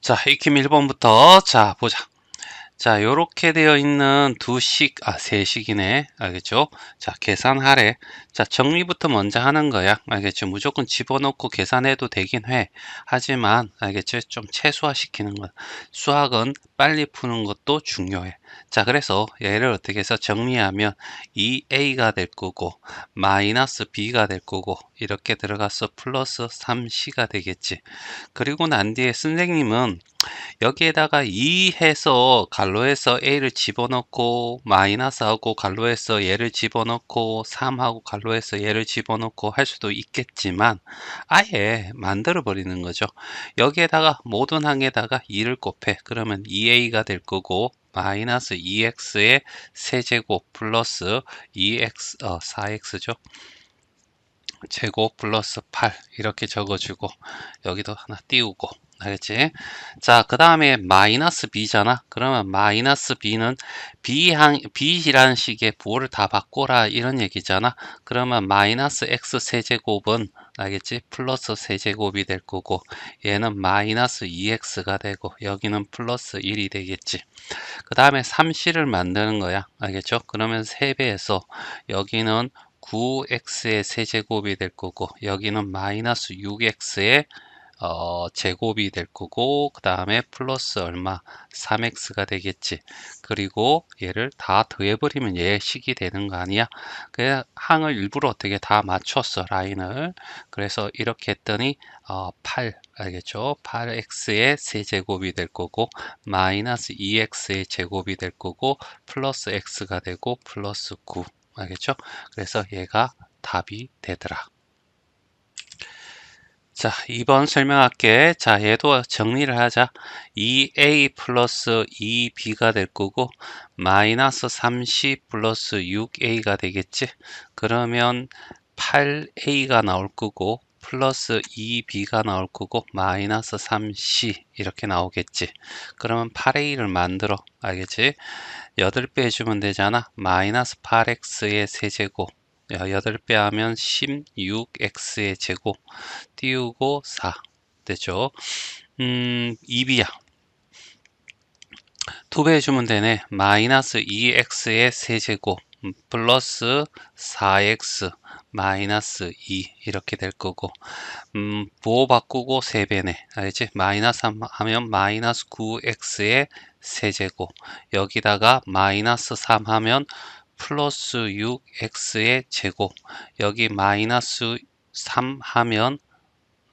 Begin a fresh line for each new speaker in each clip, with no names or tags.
자, 익힘 1번부터 자, 보자. 자, 요렇게 되어 있는 두 식, 아, 세 식이네. 알겠죠? 자, 계산 하래. 자, 정리부터 먼저 하는 거야. 알겠죠? 무조건 집어넣고 계산해도 되긴 해. 하지만, 알겠죠? 좀 최소화 시키는 거. 수학은 빨리 푸는 것도 중요해. 자, 그래서 얘를 어떻게 해서 정리하면 2a가 될 거고, 마이너스 b가 될 거고, 이렇게 들어가서 플러스 3c가 되겠지. 그리고 난 뒤에 선생님은 여기에다가 2 해서 갈로에서 a를 집어넣고 마이너스하고 갈로에서 얘를 집어넣고 3하고 갈로에서 얘를 집어넣고 할 수도 있겠지만 아예 만들어 버리는 거죠 여기에다가 모든 항에다가 2를 곱해 그러면 2a가 될 거고 마이너스 2x의 세제곱 플러스 2x 어 4x죠 제곱 플러스 8 이렇게 적어주고 여기도 하나 띄우고 알겠지? 자, 그 다음에 마이너스 b잖아. 그러면 마이너스 b는 b항, b라는 식의 부호를 다 바꿔라 이런 얘기잖아. 그러면 마이너스 x 세제곱은 알겠지? 플러스 세제곱이 될 거고 얘는 마이너스 2x가 되고 여기는 플러스 1이 되겠지. 그 다음에 3c를 만드는 거야. 알겠죠? 그러면 3배에서 여기는 9x의 세제곱이 될 거고 여기는 마이너스 6x의 어, 제곱이 될 거고 그 다음에 플러스 얼마? 3x가 되겠지. 그리고 얘를 다 더해버리면 얘 식이 되는 거 아니야? 그 항을 일부러 어떻게 다 맞췄어 라인을. 그래서 이렇게 했더니 어, 8 알겠죠? 8x의 세제곱이 될 거고 마이너스 2x의 제곱이 될 거고 플러스 x가 되고 플러스 9 알겠죠? 그래서 얘가 답이 되더라 자, 2번 설명할게. 자, 얘도 정리를 하자. 2a 플러스 2b가 될 거고, 마이너스 30 플러스 6a가 되겠지? 그러면 8a가 나올 거고, 플러스 2b가 나올 거고, 마이너스 3c 이렇게 나오겠지. 그러면 8a를 만들어. 알겠지? 8배 해주면 되잖아. 마이너스 8x의 세제곱. 8배 하면 16x의 제곱 띄우고 4 되죠. 음 2b야. 2배 해주면 되네. 마이너스 2x의 세제곱 플러스 4x 마이너스 2 이렇게 될 거고. 음, 부호 바꾸고 3배네. 알지? 마이너스 하면 마이너스 9x의 세제곱. 여기다가 마이너스 3 하면 플러스 6x의 제곱 여기 마이너스 3 하면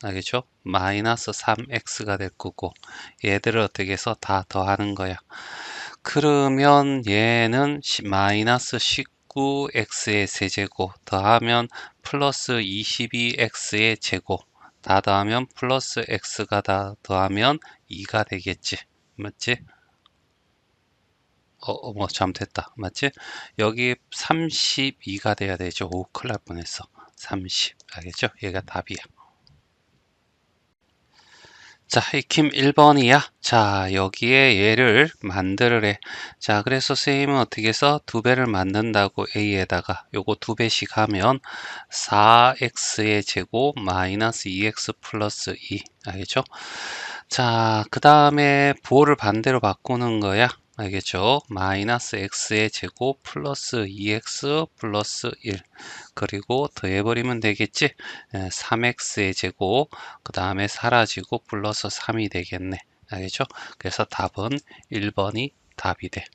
알겠죠? 마이너스 3x가 될 거고 얘들을 어떻게 해서 다 더하는 거야 그러면 얘는 마이너스 19x의 세제곱 더하면 플러스 22x의 제곱 다 더하면 플러스 x가 다 더하면 2가 되겠지 맞지? 어, 어, 뭐 잘못했다. 맞지? 여기 32가 돼야 되죠. 오, 큰일 날 뻔했어. 30. 알겠죠? 얘가 답이야. 자, 익힘 1번이야. 자, 여기에 얘를 만들으래. 자, 그래서 선생님은 어떻게 해서 두 배를 만든다고 A에다가 요거 두 배씩 하면 4X의 제곱 마이너스 2X 플러스 2. 알겠죠? 자, 그 다음에 부호를 반대로 바꾸는 거야. 알겠죠? 마이너스 x의 제곱 플러스 2x 플러스 1 그리고 더해버리면 되겠지? 3x의 제곱 그 다음에 사라지고 플러스 3이 되겠네 알겠죠? 그래서 답은 1번이 답이 돼.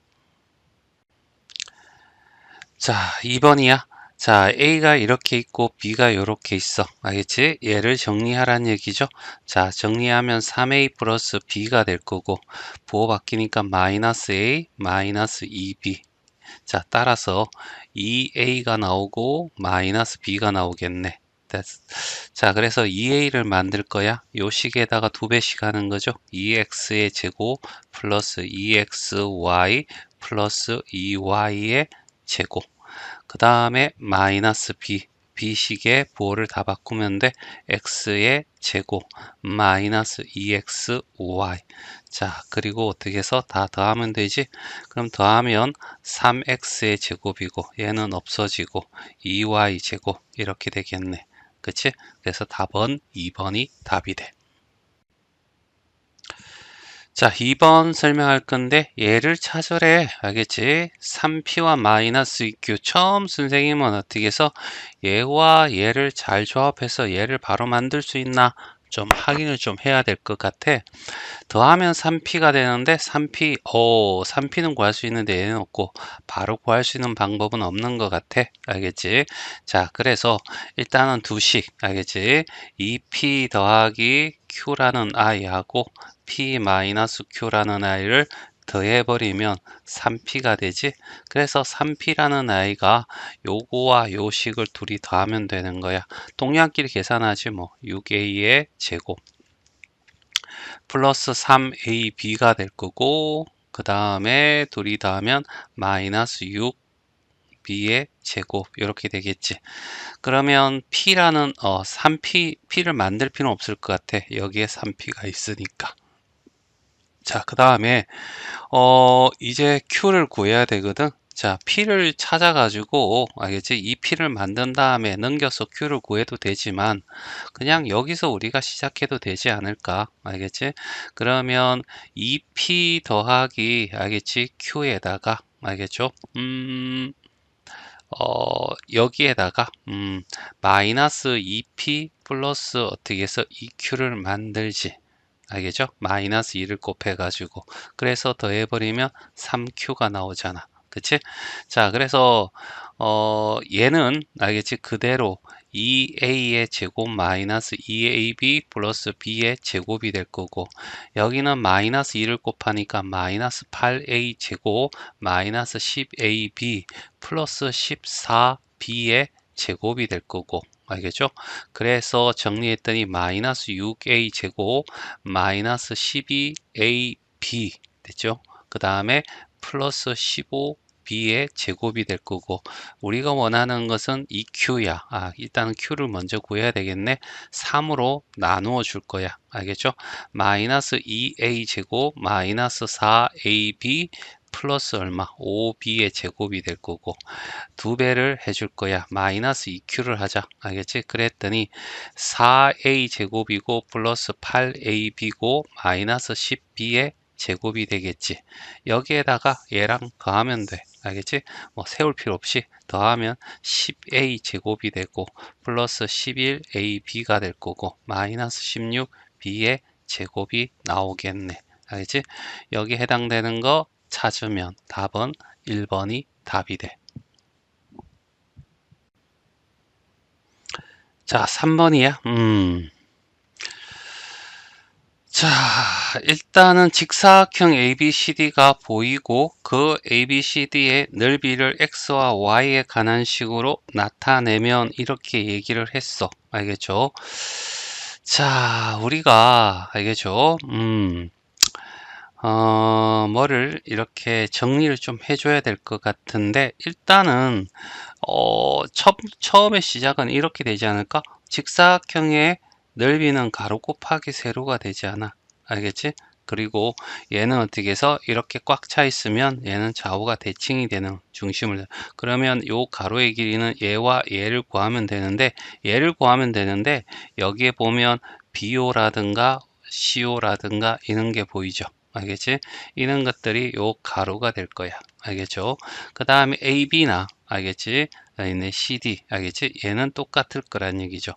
자, 2번이야. 자, A가 이렇게 있고 B가 이렇게 있어. 알겠지? 얘를 정리하란 얘기죠. 자, 정리하면 3A 플러스 B가 될 거고 부호 바뀌니까 마이너스 A, 마이너스 2B 자, 따라서 2A가 나오고 마이너스 B가 나오겠네. 자, 그래서 2A를 만들 거야. 요 식에다가 두 배씩 하는 거죠. 2X의 제곱 플러스 2XY 플러스 2Y의 제곱 그 다음에 마이너스 b b식의 부호를 다 바꾸면 돼. X의 제곱 마이너스 2xy 자 그리고 어떻게 해서 다 더하면 되지? 그럼 더하면 3x의 제곱이고 얘는 없어지고 2y 제곱 이렇게 되겠네. 그치? 그래서 답은 2번이 답이 돼 자, 2번 설명할 건데 얘를 찾으래. 알겠지? 3p와 마이너스 2q. 처음 선생님은 어떻게 해서 얘와 얘를 잘 조합해서 얘를 바로 만들 수 있나 좀 확인을 좀 해야 될 것 같아. 더하면 3p가 되는데 3p, 오, 3p는 구할 수 있는데 얘는 없고 바로 구할 수 있는 방법은 없는 것 같아. 알겠지? 자, 그래서 일단은 두식, 알겠지? 2p 더하기 q라는 i하고 p-q라는 i를 더해버리면 3p가 되지. 그래서 3p라는 i가 요거와 요 식을 둘이 더하면 되는 거야. 동량끼리 계산하지 뭐. 6a의 제곱 플러스 3ab가 될 거고 그 다음에 둘이 더하면 마이너스 6b의 제곱 이렇게 되겠지. 그러면 p라는 어 3p p를 만들 필요는 없을 것 같아. 여기에 3p가 있으니까. 자, 그 다음에 어 이제 q를 구해야 되거든. 자, p를 찾아가지고 알겠지? 이 p를 만든 다음에 넘겨서 q를 구해도 되지만 그냥 여기서 우리가 시작해도 되지 않을까? 알겠지? 그러면 2p 더하기 알겠지? q에다가 알겠죠? 음, 어, 여기에다가 음, 마이너스 2p 플러스 어떻게 해서 2q를 만들지. 알겠죠? 마이너스 2를 곱해가지고 그래서 더해버리면 3q가 나오잖아. 그치? 자, 그래서 어, 얘는 알겠지? 그대로 2a의 제곱 마이너스 2ab 플러스 b의 제곱이 될 거고 여기는 마이너스 2를 곱하니까 마이너스 8a 제곱 마이너스 10ab 플러스 14b의 제곱이 될 거고 알겠죠? 그래서 정리했더니 마이너스 6a 제곱 마이너스 12ab 됐죠? 그 다음에 플러스 15b의 제곱이 될 거고 우리가 원하는 것은 2q야. 아, 일단 q를 먼저 구해야 되겠네. 3으로 나누어 줄 거야. 알겠죠? 마이너스 2a 제곱 마이너스 4ab 플러스 얼마? 5b의 제곱이 될 거고 두 배를 해줄 거야. 마이너스 2q를 하자. 알겠지? 그랬더니 4a 제곱이고 플러스 8ab고 마이너스 10b의 제곱이 되겠지. 여기에다가 얘랑 더하면 돼. 알겠지? 뭐 세울 필요 없이 더하면 10a 제곱이 되고 플러스 11ab가 될 거고 마이너스 16b의 제곱이 나오겠네. 알겠지? 여기 해당되는 거 찾으면 답은 1번이 답이 돼. 자, 3번이야. 음. 자, 일단은 직사각형 ABCD가 보이고 그 ABCD의 넓이를 X와 Y에 관한 식으로 나타내면 이렇게 얘기를 했어. 알겠죠? 자, 우리가 알겠죠? 음. 어, 뭐를 이렇게 정리를 좀 해줘야 될 것 같은데 일단은 어, 처, 처음에 시작은 이렇게 되지 않을까? 직사각형의 넓이는 가로 곱하기 세로가 되지 않아. 알겠지? 그리고 얘는 어떻게 해서 이렇게 꽉 차 있으면 얘는 좌우가 대칭이 되는 중심을 그러면 요 가로의 길이는 얘와 얘를 구하면 되는데 얘를 구하면 되는데 여기에 보면 BO라든가 CO라든가 이런 게 보이죠. 알겠지? 이런 것들이 요 가로가 될 거야. 알겠죠? 그 다음에 AB나 알겠지? 있는 CD 알겠지? 얘는 똑같을 거란 얘기죠.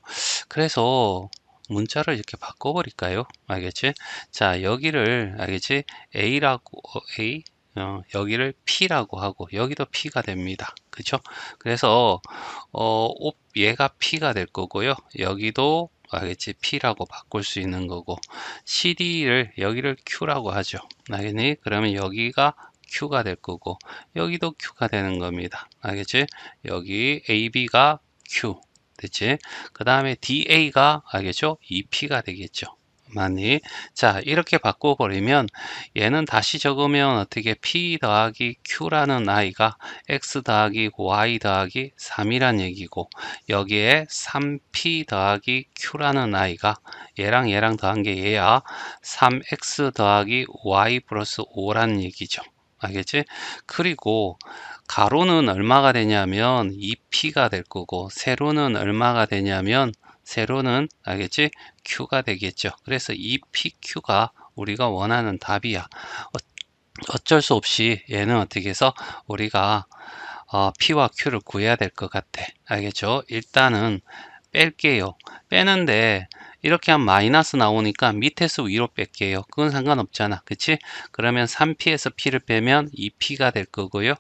그래서 문자를 이렇게 바꿔버릴까요? 알겠지? 자 여기를 알겠지? A라고 어, A 어, 여기를 P라고 하고 여기도 P가 됩니다. 그죠? 그래서 어, 얘가 P가 될 거고요. 여기도 알겠지? P라고 바꿀 수 있는 거고 CD를 여기를 Q라고 하죠. 알겠니? 그러면 여기가 Q가 될 거고 여기도 Q가 되는 겁니다. 알겠지? 여기 AB가 Q 됐지? 그 다음에 DA가 알겠죠? EP가 되겠죠. 많이. 자 이렇게 바꿔버리면 얘는 다시 적으면 어떻게 p 더하기 q라는 i가 x 더하기 y 더하기 3이란 얘기고 여기에 3p 더하기 q라는 i가 얘랑 얘랑 더한 게 얘야. 3x 더하기 y 플러스 5란 얘기죠. 알겠지? 그리고 가로는 얼마가 되냐면 2p가 될 거고 세로는 얼마가 되냐면 세로는 알겠지? Q가 되겠죠. 그래서 2PQ가 우리가 원하는 답이야. 어, 어쩔 수 없이 얘는 어떻게 해서 우리가 어, P와 Q를 구해야 될 것 같아. 알겠죠? 일단은 뺄게요. 빼는데 이렇게 하면 마이너스 나오니까 밑에서 위로 뺄게요. 그건 상관없잖아. 그치? 그러면 3P에서 P를 빼면 2P가 될 거고요.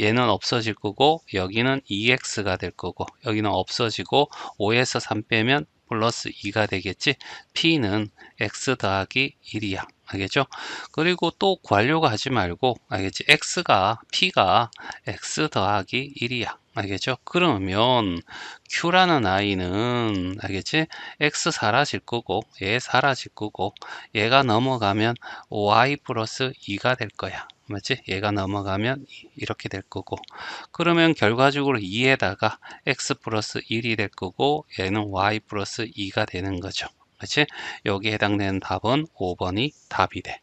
얘는 없어질 거고 여기는 2X가 될 거고 여기는 없어지고 5에서 3 빼면 플러스 2가 되겠지. P는 X 더하기 1이야. 알겠죠? 그리고 또 구하려고 하지 말고 알겠지? X가 P가 X 더하기 1이야. 알겠죠? 그러면 Q라는 아이는 알겠지? X 사라질 거고 얘 사라질 거고 얘가 넘어가면 Y 플러스 2가 될 거야. 맞지? 얘가 넘어가면 이렇게 될 거고 그러면 결과적으로 2에다가 x 플러스 1이 될 거고 얘는 y 플러스 2가 되는 거죠. 그치? 여기에 해당되는 답은 5번이 답이 돼.